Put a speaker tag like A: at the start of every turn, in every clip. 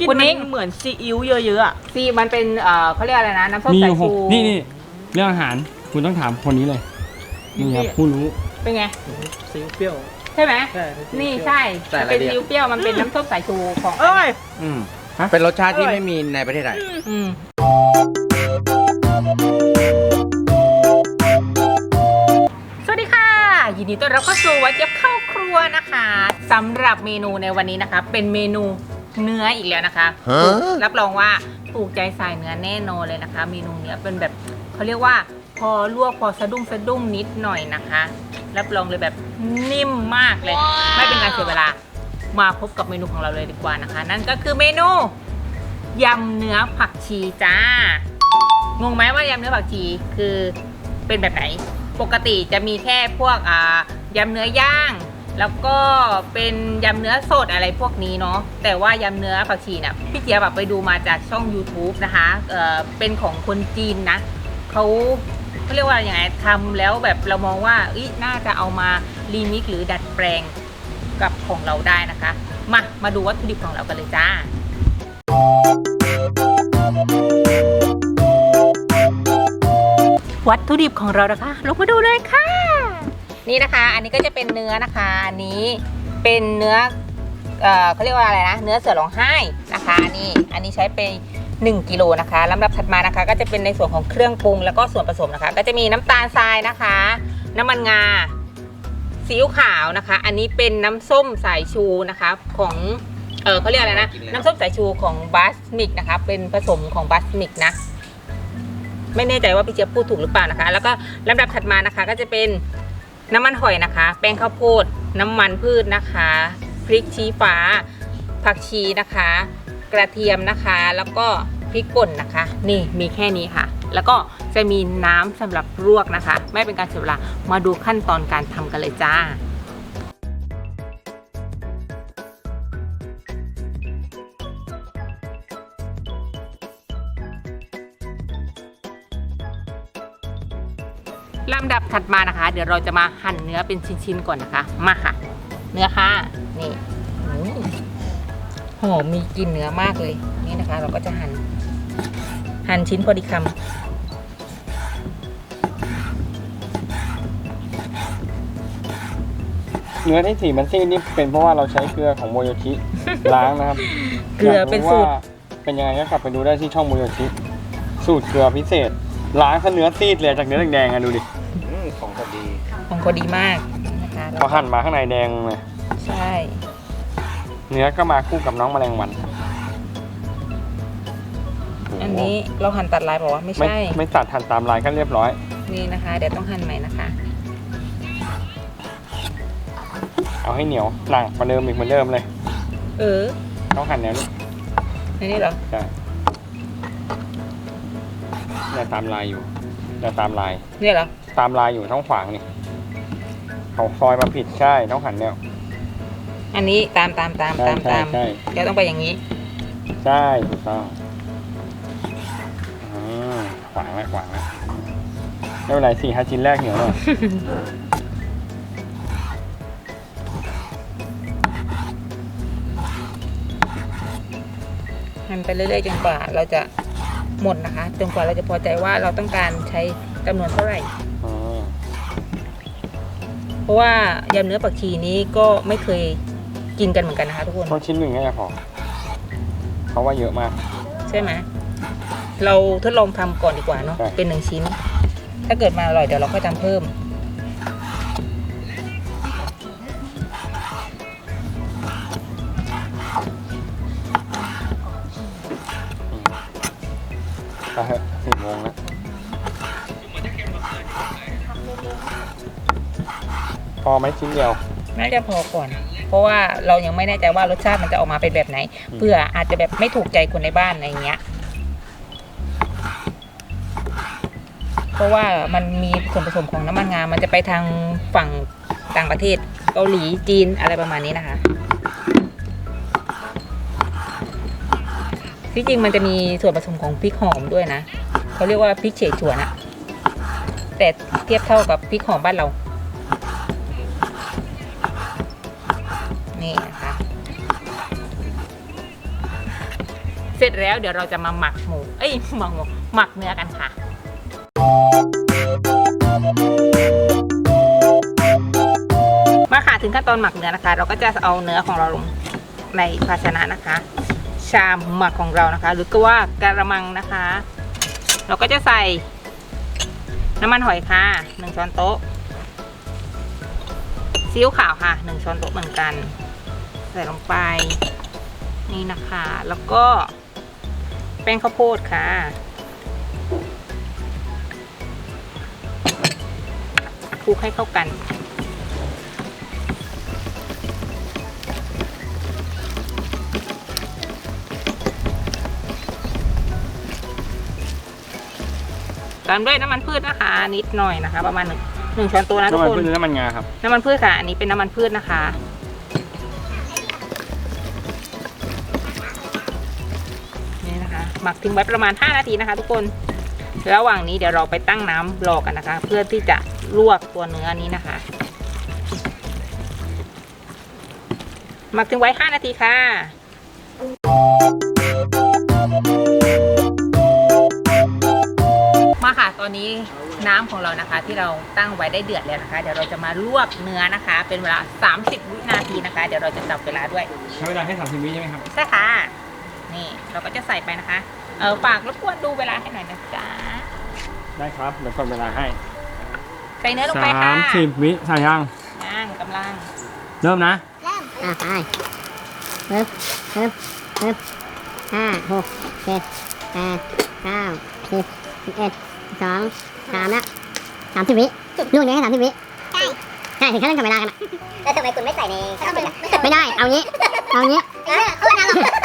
A: กิน
B: คุณนิ้ง
A: มันเหมือนซีอิ๊วเยอะๆอะ
B: ซีมันเป็นเอ่อเขาเรียกอะไรนะ น้ำส้ม
C: มีอ
B: สาย
C: ยู่หก
B: ชู
C: นี่นี่เรื่องอาหารคุณต้องถามคนนี้เลยนี่ครับผู้รู้
B: เป็นไง
A: ซีอิ๊วเปรี้ยว
B: ใช่ไหม
A: ใช่
B: นี่ใช่
D: ใส่
B: มัน
D: อะไร
B: เป็น
D: ดี
B: ซี
D: อะ
B: อิ๊วเปรี้ยวมันเป็นน้ำส้มสายชูของ
A: อร่อย
D: อืม
C: ฮะ
D: เป็นรสชาติที่
A: อร่อย
D: ไม่มีในประเทศไทย
B: อืมสวัสดีค่ะ ยินดีต้อนรับเข้าสู่วัดเจี๊ยบเข้าครัวนะคะสำหรับเมนูในวันนี้นะคะ เป็นเมนู เนื้ออีกแล้วนะคะ
D: ฮะ
B: รับรองว่าถูกใจสายเนื้อแน่นอนเลยนะคะ เมนูเนี้ยเป็นแบบเขาเรียกว่า พอลวกพอสะดุ้งสะดุ้งนิดหน่อยนะคะ รับรองเลยแบบนิ่มมากเลย ไม่เป็นการเสียเวลา มาพบกับเมนูของเราเลยดีกว่านะคะ นั่นก็คือเมนูยำเนื้อผักชีจ้างงไหมว่ายำเนื้อผักชีคือเป็นแบบไหน ปกติจะมีแค่พวกอ่ายำเนื้อย่าง แล้วก็เป็นยำเนื้อสดอะไรพวกนี้เนาะแต่ว่ายำเนื้อผักชีเนี่ยพี่เจียบแบบไปดูมาจากช่อง YouTube นะคะเออเป็นของคนจีนนะเขาเขาเรียกว่าอย่างไงทำแล้วแบบเรามองว่าอ้ยน่าจะเอามารีมิกหรือดัดแปลงกับของเราได้นะคะ มามาดูวัตถุดิบของเรากันเลยจ้าวัตถุดิบของเรานะคะลงมาดูเลยค่ะ นี่นะคะ อันนี้ก็จะเป็นเนื้อนะคะ อันนี้เป็นเนื้อเอ่อเขาเรียกว่าอะไรนะ เนื้อเสือร้องไห้นะคะอันนี้อันนี้ใช้ไป1กิโลนะคะลำดับถัดมานะคะ ก็จะเป็นในส่วนของเครื่องปรุงแล้วก็ส่วนผสมนะคะ ก็จะมีน้ำตาลทรายนะคะ น้ำมันงาซีอิ๊วขาวนะคะ อันนี้เป็นน้ำส้มสายชูนะคะของเออเขาเรียกอะไรนะ
D: กินแล้ว
B: น้ำส้มสายชูของบัสมิกนะคะ เป็นผสมของบัสมิกนะไม่แน่ใจว่าพี่เจี๊ยบพูดถูกหรือเปล่านะคะ แล้วก็ลำดับถัดมานะคะก็จะเป็น น้ำมันหอยนะคะ แป้งข้าวโพด น้ำมันพืชนะคะ พริกชี้ฟ้า ผักชีนะคะ กระเทียมนะคะ แล้วก็พริกป่นนะคะ นี่มีแค่นี้ค่ะ แล้วก็จะมีน้ำสำหรับลวกนะคะ ไม่เป็นการเสียเวลามาดูขั้นตอนการทำกันเลยจ้า ถัดมานะคะ เดี๋ยวเราจะมาหั่นเนื้อเป็นชิ้นๆก่อนนะคะ มาค่ะ เนื้อค่ะ นี่อืมหอมมีกลิ่นเนื้อมากเลย นี่นะคะ เราก็จะหั่น หั่นชิ้นพอดีค
C: เนื้อที่สีมันซีดนี่เป็นเพราะว่าเราใช้เกลือของโมโยชิล้างนะครับำ
B: เกลือเป็นสูตร
C: ยากว่าเป็นยังไงก็กลับไปดูได้ที่ช่องโมโยชิสูตรเกลือพิเศษล้างซะเนื้อซีดเลยจากเนื้อแดงๆอะดูดิ
D: พอดี
B: มากนะคะ
C: พอหั่นมาข้างในแดงเลย
B: ใช่
C: เนื้อก็มาคู่กับน้องแมลงวัน
B: อันนี้เราหั่นตัดลายบอกว่าไม่
C: ไม่
B: ใช่
C: ไม่ตัดหั่นตามลายก็เรียบร้อย
B: นี่นะคะ เดี๋ยวต้องหั่นใหม่นะคะ
C: เอาให้เหนียวหนังประเดิมอีกเหมือนเดิมเลย
B: เออ
C: ต้องหั่นแนวนี้
B: อันนี้เหรอ
C: ใช่เนี่ยตามลายอยู่เนี่ยตามลาย
B: เนี่ยเหรอ
C: ตามลายอยู่ท้องขวางนี่ เขาซอยมาผิดใช่ต้องหันแนว
B: อันนี้ตามตามตาม
C: ใช่
B: ตาม
C: ใช่
B: ตาม
C: ใช่
B: เดี๋ยวต้องไปอย่างนี้
C: ใช่ถูกต้องอืมขวางแล้วขวางแล้วไม่เป็นไรสี่ห้าชิ้นแรกเหนียวหน่อย
B: หั่นไปเรื่อยๆจนกว่าเราจะหมดนะคะ จนกว่าเราจะพอใจว่าเราต้องการใช้จำนวนเท่าไหร่
C: อืม
B: เพ ราะว่ายำเนื้อปักชีนี้ก็ไม่เคยกินกันเหมือนกันนะคะทุกคน
C: ต้องชิ้นหนึ่งก็จะพอเพราะว่าเยอะมาก
B: ใช่ไหมเราทดลองทำก่อนดีกว่าเนาะ
C: ใช่
B: เป็นหนึ่งชิ้น ถ้าเกิดมาอร่อยเดี๋ยวเราค่อยทำเพิ่ม
C: ไปเถอะสี่โมงแล้ว อไหมชิ้นเดียว
B: น่าจะพอก่อน เพราะว่าเรายังไม่แน่ใจว่ารสชาติมันจะออกมาเป็นแบบไหน
C: อืม
B: เพื่ออาจจะแบบไม่ถูกใจคนในบ้านอะไรอย่างเงี้ย เพราะว่ามันมีส่วนผสมของน้ำมันงา มันจะไปทางฝั่งต่างประเทศเกาหลีจีนอะไรประมาณนี้นะคะ ที่จริงมันจะมีส่วนผสมของพริกหอมด้วยนะ เขาเรียกว่าพริกเฉดฉวนอะแต่เทียบเท่ากับพริกหอมบ้านเรา เสร็จแล้วเดี๋ยวเราจะมาหมักหมู เอ้ยหมักหมูหมักเนื้อกันค่ะ มาค่ะถึงขั้นตอนหมักเนื้อนะคะ เราก็จะเอาเนื้อของเราลงในภาชนะนะคะ ชามหมักของเรานะคะ หรือก็ว่ากระมังนะคะ เราก็จะใส่น้ำมันหอยค่ะหนึ่งช้อนโต๊ะซีอิ๊วขาวค่ะหนึ่งช้อนโต๊ะเหมือนกัน ใส่ลงไปนี่นะคะ แล้วก็ ป้งข้าวโพดค่ะ คลุกให้เข้ากัน ตามด้วยน้ำมันพืชนะคะ นิดหน่อยนะคะ ประมาณหนึ่งหนึ่งช้อนโต๊ะนะทุ
C: น้ำ
B: ก
C: มัน
B: คน
C: พืชหรือน้ำมันงาครับ
B: น้ำมันพืชค่ะ อันนี้เป็นน้ำมันพืชนะคะ หมักทิ้งไว้ประมาณ 5 นาทีนะคะ ทุกคน ระหว่างนี้เดี๋ยวเราไปตั้งน้ำรอกันนะคะ เพื่อที่จะลวกตัวเนื้อนี้นะคะ หมักทิ้งไว้ 5 นาทีค่ะมาค่ะตอนนี้น้ำของเรานะคะ ที่เราตั้งไว้ได้เดือดแล้วนะคะ เดี๋ยวเราจะมาลวกเนื้อนะคะ เป็นเวลา 30 วินาทีนะคะ เดี๋ยวเราจะจับเวลาด้วย
C: ใช้เวลาแค่สามสิบวิใช่ไหมครับ
B: ใช่ค่ะ นี่เราก็จะใส่ไปนะคะ เออฝากรบกวนดูเวลาให้หน่อยนะจ๊ะ
C: ได้ครับเดี๋ยวกดเวลาให้
B: ใส่เนื้อลงไปค่ะ
C: สามสิบวิใส่ยัง
B: ย่างกำลัง
C: เริ่มนะ
E: อ่าไปปึ๊บปึ๊บปึ๊บห้าหกเจ็ดแปดเก้าสิบสิบเอ็ดสิบสองสามแล้วสามสิบวิลูกนี้ให้สามสิบวิใช่ใช่ถึงขั้นเร่งทำเวลากันอะ
F: แล้วทำไมคุณไม่ใส่ในสามสิบอะ
E: ไม่ได้ เอางี้ เอางี้
F: เออโคตรน่ารัก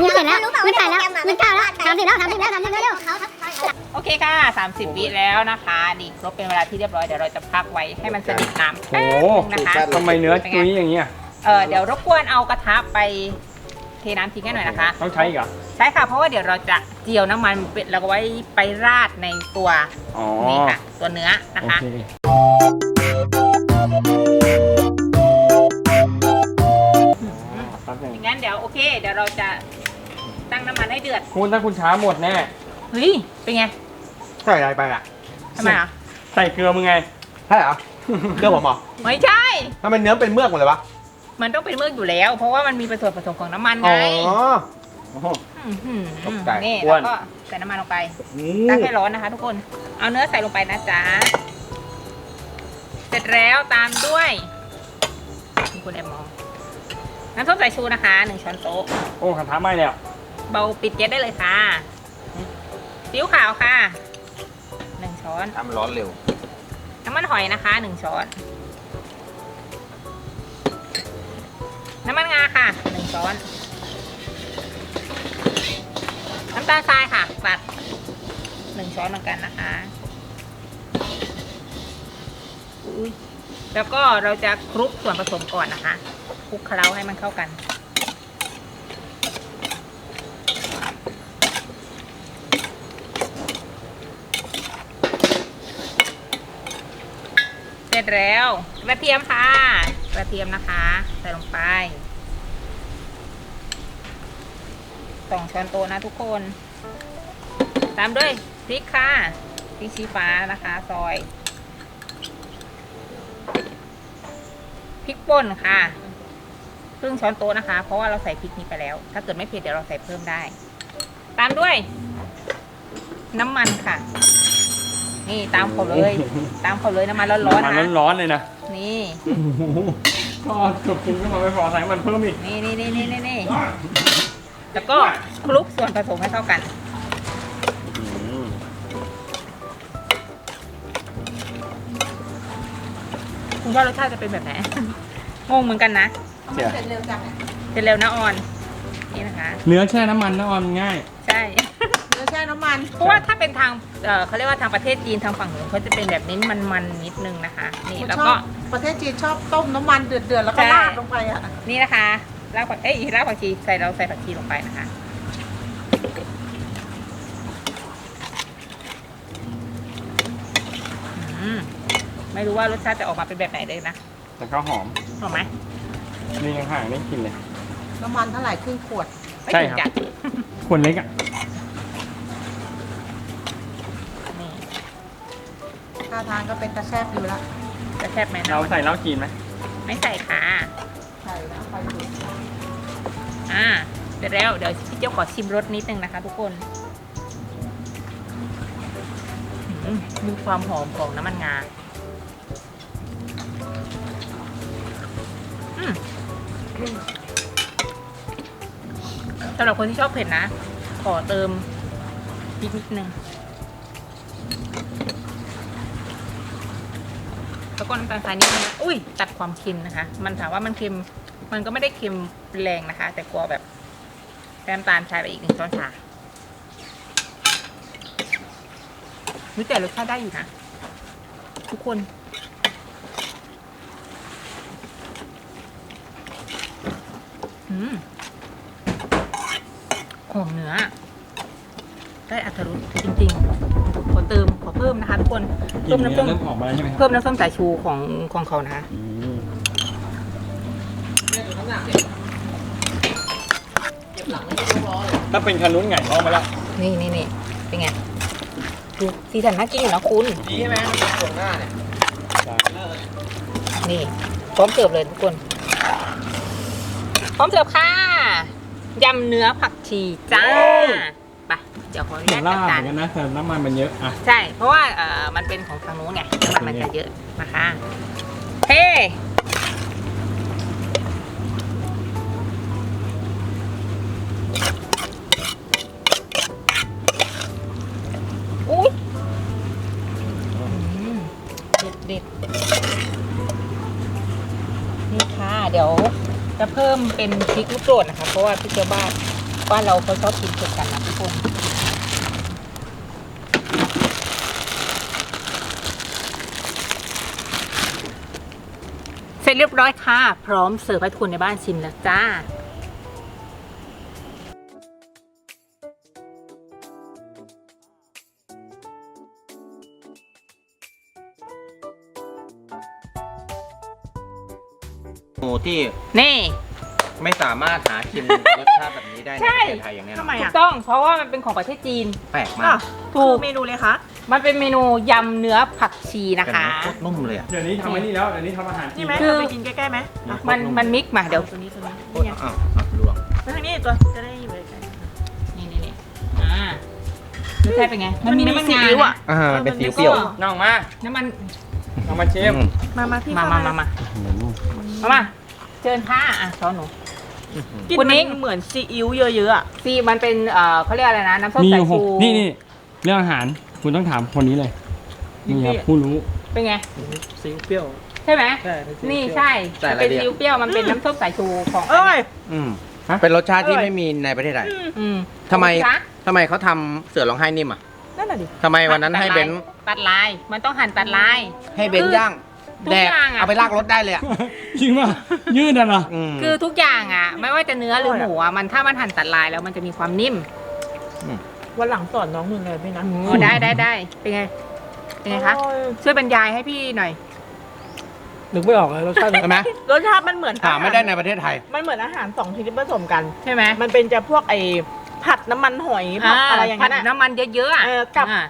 E: นี่เสร็จแล้ว
F: รู้เปล่า
E: มันใส่แล้ว
F: ว่าในโปรแกรมอะ
E: มันเก้าแล้วสามสิบแล้วสามสิบแล้วสามสิบแล้วเร็ว
F: เขาเขาเขา
B: โอเคค่ะ 30 วิแล้วนะคะนี่ครบเป็นเวลาที่เรียบร้อยเดี๋ยวเราจะพักไว้ให้มันสนิทน้ำแป๊บนึงนะคะ
C: ทำไมเนื้อจุ้ยอย่างเงี้ย
B: เออเดี๋ยวรบกวนเอากระทะไปเทน้ำทิ้งให้หน่อยนะคะ
C: ต้องใช้อีกเหรอ
B: ใช่ค่ะเพราะว่าเดี๋ยวเราจะเจียวน้ำมันเป็ดแล้วก็ไว้ไปราดในตัว
C: อ๋อ
B: นี่ค่ะตัวเนื้อนะ
C: โอ
B: คะ
C: เคแป๊บหนึง
B: อย่างนั้นเดี๋ยวโอเค เดี๋ยวเราจะตั้ง น้ำมันให้เดือด
C: คุณถ้าคุณช้าหมดแน่
B: เฮ้ย เป็นไง
D: ใส่อะไรไปอะ
B: ทำไมอะ
C: ใส่เกลือมึงไง
D: ใช่เหรอเรื่องผมเหรอ
B: ไม่ใช่
D: ทำไมเนื้อเป็นเมือกหมดเลยวะ
B: มันต้องเป็นเมือกอยู่แล้ว เพราะว่ามันมีส่วนผสมของน้ำมัน
D: อ๋
B: ไง
D: อ
B: อื้อหือ
D: ตกใจ
B: นี่
C: อ้ว
B: แล้ว
C: น
B: ก็ใส่น้ำมันลงไป
D: อื
B: ตั้ง
D: ม
B: ให้ร้อนนะคะ ทุกคน เอาเนื้อใส่ลงไปนะจ๊ะ เสร็จแล้วตามด้วยมีคุณแอบมองน้ำส้มสายชูนะคะหนึ่งช้อนโต๊ะ
C: โอ้กระทะไหม้แล้ว
B: เบาปิดแก๊สได้เลยค่ะซีอิ๊วขาวค่ะหนึ่งช้อน
D: ทำร้อนเร็ว
B: น้ำมันหอยนะคะหนึ่งช้อน น้ำมันงาค่ะหนึ่งช้อน น้ำตาลทรายค่ะตัดหนึ่งช้อนเหมือนกันนะคะอุ๊ยแล้วก็เราจะคลุกส่วนผสมก่อนนะคะคลุกเคล้าให้มันเข้ากัน เสร็จ แล้วกระเทียมค่ะกระเทียมนะคะ ใส่ลงไปสองช้อนโต๊ะนะทุกคน ตามด้วยพริกค่ะพริกชี้ฟ้านะคะซอยพริกป่นค่ะครึ่งช้อนโต๊ะนะคะ เพราะว่าเราใส่พริกนี้ไปแล้ว ถ้าเกิดไม่เผ็ดเดี๋ยวเราใส่เพิ่มได้ ตามด้วย น้ำมันค่ะ นี่ตามเขาเลย ตามเขาเลยน้ำมันร้อนๆ
C: มั
B: นะ
C: นร้อนๆเลยนะ
B: นี่
C: ก็เกือบกินก็มาไม่พอใส่มันเพิ่มอีก
B: นี่นี่นี่นี่นี่นี่แล้วก็คลุกส่วนผสมให้เข้ากันคุณว่ารสชาติจะเป็นแบบไหนงงเหมือนกันนะ
C: เสีย
B: เสร็จเร็วนะออนนี่นะคะ
C: เนื้อแช่น้ำมันนะออนง่าย
B: ใช่
A: เนื้อแช่น้ำมัน
B: เพราะว่าถ้าเป็นทางเอ่อเขาเรียกว่าทางประเทศจีนทางฝั่งนู้นเขาจะเป็นแบบนี้มันมันๆนิดนึงนะคะ นี่แล้วก็
A: ประเทศจีนชอบต้มน้ำมันเดือดๆแล้วก็
B: ใช่
A: ราดลงไปอะ
B: นี่นะคะรากผักเอ้ยรากผักชีใส่เราใส่ผักชีลงไปนะคะ อืมไม่รู้ว่ารสชาติจะออกมาเป็นแบบไหนเลยนะ
C: แต่ก็หอม
B: หอมไหม
C: นี่ยังห่างได้กลินเลย
A: น้ำมันเท่าไหร่ครึ่งขวด
B: ไม่
C: ใช่
B: ถึง
C: ครับ
B: จ้ะ
C: ขวดเล็กอะ
A: ท่าทางก็เป็นตะแซบอยู่ละ
B: จะแซ่บไหมนะ
C: เราใส่เหล้าจีนไหม
B: ไม่ใส่ค่ะ
A: ใส่แล้วไปดู
B: อ่าเดี๋ยวแล้วเดี๋ยวพี่เจ้าขอชิมรสนิดนึงนะคะ ทุกคนอืมมีความหอมของน้ำมันงาอืมสำหรับคนที่ชอบเผ็ดนะ ขอเติมพริกนิดนึง แล้วก็น้ำตาลทรายนิดนึงนะอุ้ยตัดความเค็มนะคะ มันถามว่ามันเค็มมันก็ไม่ได้เค็มแรงนะคะ แต่กลัวแบบแต้มตาลทรายไปอีกหนึ่งช้อนชานี่แต่รสชาติได้อยู่นะทุกคน อืมหอมเนื้อ ได้อัตรสจริงๆ ขอเติมขอเพิ่มนะคะทุกคน
C: กลิ่
B: เพิ่
C: น
B: ม
C: เนื้
B: น้ำส้ม
C: อเริ่มออกมาแล้วใช่ไหมครับ
B: เพิ่มน้ำส้มสายชูของของเขานะคะ
C: อืมถ้าเป็นคันนู้นไงท้องมาแล้ว
B: นี่นี่นี่เป็นไงดูสีสันน่ากินอยู่นะคุณ
D: ดีใช่ไหมตรงหน้าเนี่ย
B: นี่พร้อมเสิร์ฟเลยทุกคน พร้อมเสิร์ฟค่ะยำเนื้อผักชีจ้า ไปเดี๋ยวขออนุ
C: เห็
B: ญานต
C: ล่า
B: จัด
C: เหมื
B: จา
C: อนนกันนะแต่น้ำมันมันเยอะอะ
B: ใช่ เพราะว่าเอ่อมันเป็นของทางนู้นไงน้ำมันมันจะเยอะนะคะเฮ้อุ้ยอืมเด็ดเด็ดนี่ค่ะ เดี๋ยวจะเพิ่มเป็นพริกลูกโดดนะคะ เพราะว่าพี่เจ้าบ้าน บ้านเราเขาชอบกินเผ็ดกันนะทุกคนเสร็จเรียบร้อยค่ะ พร้อมเสิร์ฟให้ทุกคนในบ้านชิมแล้วจ้า
D: หมูที่
B: นี่
D: ไม่สามารถหากินรสชาติแบบ นี้ได้ใน
B: ใช่
D: ประเทศไทยอย่างแน่นอน
A: ทำไม
B: ถู
A: อะ
B: กต้อง เพราะว่ามันเป็นของประเทศจีน
D: แปลกมา
A: อะ
D: ก
A: คือเมนูเลยคะ
B: มันเป็นเมนูยำเนื้อผักชีนะ
D: แต่
B: คะ
D: เนื้อโคตรนุ่มเลยอะ
C: เดี๋ยวนี้ทำไอ้นี่แล้ว เดี๋ยวนี้ทำอาหารจี
A: นี่
C: น
A: ไหม
B: คือ
A: เราไปกินใกล้ๆไหมอะ
B: มันมันมิกซ์มาเดี๋ยว
A: ตัวนี้ตัวนี้
D: โค
A: นี่
D: ตร
A: ไง
D: อ้าวอ้าวลวง
A: มาทางนี้ตัวจะได้อยู่ใกล้
B: นี่นี่นี่อ่ารสชาติเป็นไงมันมีน้ำมันงา
A: ซีอิ๊วอะ
D: อ่า
A: ออ
D: เป็น
A: มั
D: สี
A: มี
D: เปรี้ยว
C: น้องมา
B: น้ำมัน
C: น้องมาเชฟ
D: อืม
A: มามาพี่
B: มา
A: เข้
B: มามามามามาเชิญค่ะอะช้อนหนู
A: กิน
B: คุณนิ้ง
A: มันเหมือนซีอิ๊วเยอะๆอะ
B: ซีมันเป็นเอ่อเขาเรียกอะไรนะ น้ำส้ม
C: มีอ
B: สาย
C: ยู่ห
B: ชู
C: กนี่นี่เรื่องอาหารคุณต้องถามคนนี้เลยนี่ครับผู้รู้
B: เป็นไง
G: ซีอิ๊วเปรี้ยว
B: ใช่ไหม
G: ใช่เป็นซีอิ๊ว
B: นี่
G: เปรี้ยว
B: ใช่
D: ใส่
B: มัน
D: อะไร
B: เป็น
D: ดี
B: ซีอิ๊วเปรี้ยวมันเป็นน้ำส้มสายชูของ
A: อร่อย
D: อืม
C: ฮะ
D: เป็นรสชาติที่
A: อร่อย
D: ไม่มีในประเทศไทย
B: อืม
D: ทำไม
B: จ๊ะ
D: ทำไมเขาทำเสือร้องไห้นิ่มอะ
A: นั่นน่ะดิ
D: ทำไมวันนั้นให้เบนซ์
B: ตัดลาย มันต้องหั่นตัดลาย
D: ให้เบนซ์ย่าง
B: ทุก
D: แดก
B: อย่างอะ
D: เอาไปลากรถได้เลยอะ
C: จริงป่ะยืดอะเหรอ
D: อืม
B: คือทุกอย่างอะ ไม่ว่าจะเนื้อหรือหมูอะมันถ้ามันหั่นตัดลายแล้วมันจะมีความนิ่ม
A: วันหลังสอนน้องมึงเลยพี่นะ
B: อ๋อได้ได้ได้เป็นไงเป็นไงคะ
A: อร่อย
B: ช่วยบรรยายให้พี่หน่อย
G: นึกไม่ออกเลยรสชาติ
D: ใช่ไหม
A: รสชาติมันเหมือน
D: หาไม่ได้ในประเทศไทย
A: มันเหมือนอาหารสองชนิดผสมกัน
B: ใช่ไหม
A: มันเป็นจะพวกไอ้ผัดน้ำมันหอยผัดอะไรอย่างนั้น
B: ผัด
A: อะ
B: น้ำมันเยอะๆอะ
A: เออกับ
B: อ่า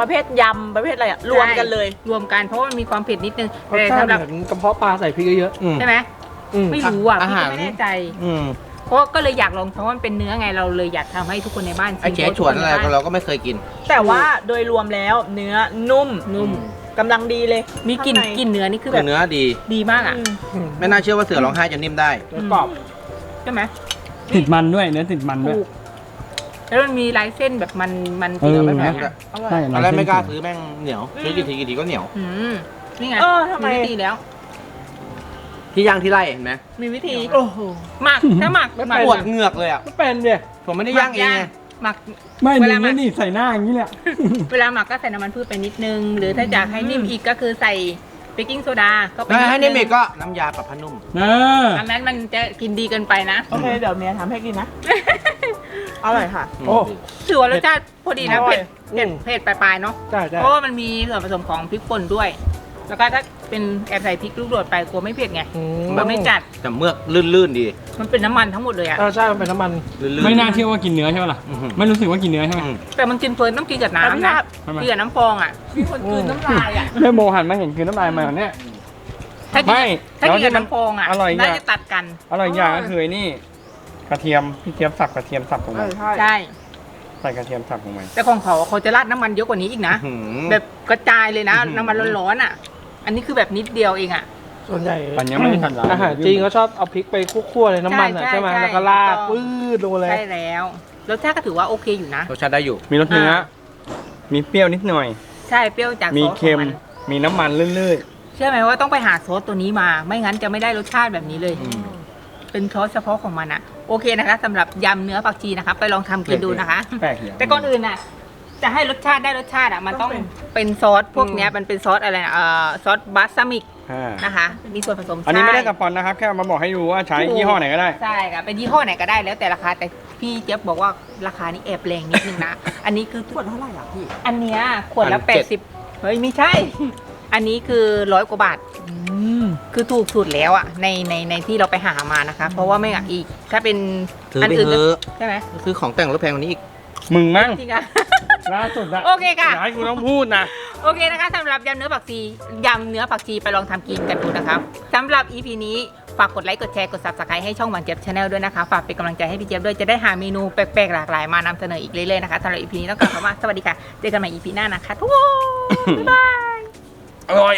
A: ประเภทยำประเภทอะไรอะรวมกันเลย
B: รวมกันเพราะว่ามันมีความเผ็ดนิดนึง
G: รส
B: แต่
G: ชาติ
B: สำหรับ
G: เหมือนกระเพาะปลาใส่พริกเยอะ
D: อืม
B: ใช่ไหม
G: ๆอืม
B: ไม่รู้อะ
D: อา
B: พี่
D: หาร
B: ก็ไม่แน่ใจ
D: อืม
B: เพราะก็เลยอยากลองเพราะว่ามันเป็นเนื้อไงเราเลยอยากทำให้ทุกคนในบ้านชิม
D: ไอ้เจ๊ฉวนอะไรก็เราก็ไม่เคยกิน
A: แต่ว่าโดยรวมแล้วเนื้อนุ่ม
B: นุ่ม
A: กำลังดีเลย
B: มีกลิ่น
A: ข้างใน
B: กลิ่นเนื้อนี่คือ
D: คื
B: แบ
D: อบเนื้อดี
B: ดีมากอะ
A: อืม
G: อืม
D: ไม่น่าเชื่อว่าเสือร้องไห้จะนิ่มได้
G: แล้วกรอบ
B: ใช่ไหม
C: ติดมันด้วยเนื้อติดมันด้วย
B: ถูก แล้วมันมีลายเส้นแบบมันมัน
C: เออ
B: ไม่แพ
D: แพ
B: ง
D: ง
B: อะ
A: อร่อย
C: ใช่
D: ตอนแรกไม่กล้าซื้อแม่งเหนียว
A: อืม
D: ซื้อกี่ทีกี่ทีก็เหนียว
B: อืมนี่ไง
A: เออทำไม
B: วิธีแล้ว
D: ที่ย่างที่ไร่เห็นไหม
B: มีวิธี
G: โอ้โห
B: หมักถ้าหมักหมัก
D: ปวดเหงือกเลยอะ
G: ไม่เป็นเดีย
D: ผมไม่ได้ย่างเองไง
B: หมัก
C: ไม่
B: เว
C: ดึ
B: ลางมา
C: ไม่นี่ใส่หน้าอย่างนี้แหละ
B: เวลาหมักก็ใส่น้ำมันพืชไปนิดนึง หรือถ้าอยากให้นิ่มอีกก็คือใส่เบกกิ้งโซดาก็ไป
D: ถ้าให้
B: ด
D: นิ่ม
B: ง
D: อีกก็น้ำยาปรับผ้านุ่ม
C: เออ
B: อันนั้นมันจะกินดีเกินไปนะ
A: โอเค เดี๋ยวเมียทำให้กินนะ อร่อยค่ะ
G: โอ้
B: ถือว่ารสชาติพอดีนะ
A: อร่อย
B: เผ็ดเผ็ดเผ็ดปลายๆเนาะ
G: ใช่ใช่
B: เพราะว่ามันมีส่วนผสมของพริกป่นด้วย แล้วก็ถ้าเเป็นแอบใส่พริกลูกโดดไปกลัวไม่เผ็ดไง
G: อื
B: กลัวไม่จัด
D: แต่เมือกลื่นๆดี
B: มันเป็นน้ำมันทั้งหมดเลยอะ
G: เออใช่มันเป็นน้ำมัน
D: ลื่นๆ
C: ไม่น่าเชื่อว่ากินเนื้อใช่ไหมล่ะ
D: อื้อหือ
C: ไม่รู้สึกว่ากินเนื้อใช่ไหม
D: อืม
B: แต่มันกินเพลินต้องกินกับน้ำนะ
C: ทำไม
B: กินกับน้ำฟองอะมีคนกินน้ำลายอะ
C: แม่โมหันมาเห็นคือน้ำลายมาเนี่ย
B: ถ้ากิน
C: ไม่
B: ถ้ากิน
C: แล้วที่
B: กับ
C: มัน
B: น้ำฟองอะ
C: อร่อยอย่าง
B: น่าจะตัดกัน
C: อร่อยอย่างก็คือไอ้นี่ กระเทียมพี่เจี๊ยบสับกระเทียมสับลงไป
B: ใช่
C: ใส่กระเทียมสับลงไป
B: แต่ของเขาเขาจะราดน้ำมันเยอะกว่านี้อีกนะ
D: อื้อหือ
B: แบบกระจายเลยนะ
D: อื้อหือ
B: น้ำมันร้อนๆอะ อันนี้คือแบบนิดเดียวเองอะ
G: ส่วนใหญ่
C: อันนี้ไม่ได้ทันร้าน
G: อาหารจีนเขาชอบเอาพริกไปคั่วๆในน้ำมันอะ
B: ใช่
G: ใช่ไหม
B: ใช่
G: แล้วก็ราด
B: ถูกต้อง
G: ปื้ดลงเลย
B: ใช่แล้วรสชาติก็ถือว่าโอเคอยู่นะ
D: รสชาติได้อยู่
C: มีรสเนื้อ
B: อ่า
C: มีเปรี้ยวนิดหน่อย
B: ใช่เปรี้ยวจาก
C: มี
B: ซอสข
C: เค็
B: อง
C: ม
B: มัน
C: มีน้ำมันลื่น
B: เชื่อไหมว่าต้องไปหาซอสตัวนี้มา ไม่งั้นจะไม่ได้รสชาติแบบนี้เลย
D: อืม
B: เป็นซอสเฉพาะของมันอะ โอเคนะคะสำหรับยำเนื้อผักชีนะคะ ไปลองทำกินดูนะคะ
C: ๆแปลกอย่าง
B: แต่ก่อนอื่นน่ะ จะให้รสชาติได้รสชาติอะมันต้องเป็นซอสพวกเนี้ยมันเป็นซอสอะไรนะเอ่อซอสบาสมิก
C: อ่า
B: นะคะ มีส่วนผสม
C: อันนี้ไม่ได้ส
B: ใช่
C: ปอนนะครับ แค่เอามาบอกให้ดูว่าใช้ยี่ห้อไหนก็ได้
B: ใช่ค่ะเป็นยี่ห้อไหนก็ได้แล้วแต่ราคาแต่พี่เจี๊ยบบอกว่าราคานี้แอบแรงนิดนึงนะ อันนี้คือขวดเท่าไหร่อะพี่ อันเนี้ยขวดละ
D: 1,700
B: แปดสิบเฮ้ยไม่ใช่ อันนี้คือร้อยกว่าบาท คือถูกสุดแล้วอะในในในที่เราไปหามานะคะ เพราะว่าไม่อะอีก ถ้าเป็น
D: ซื้อ
B: อัน
D: ไป
B: อื่น
D: เถ
B: ก็
D: อะ
B: ใช่ไหม
D: ซื้อของแต่งรถแพงกว่านี้อีก
C: มึงมั่ง
B: จริงอะ
C: ล่าสุดอะ
B: โอเคค่ะ
C: อย่าให้กูต้องพูดนะ
B: โอเคนะคะสำหรับยำเนื้อผักชียำเนื้อผักชีไปลองทำกินกันดูนะครับสำหรับ EP นี้ฝากกดไลค์กดแชร์กด subscribe ให้ช่องหวานเจี๊ยบชาแนลด้วยนะคะ ฝากเป็นกำลังใจให้พี่เจี๊ยบด้วยจะได้หาเมนูแปลกๆหลากหลายมานำเสนออีกเรื่อยๆนะคะสำหรับ EP นี้ต้องกล่าวคำว่าสวัสดีค่ะ เจอกันใหม่ EP หน้านะคะทุกคนบ๊ายบาย
C: อร่อย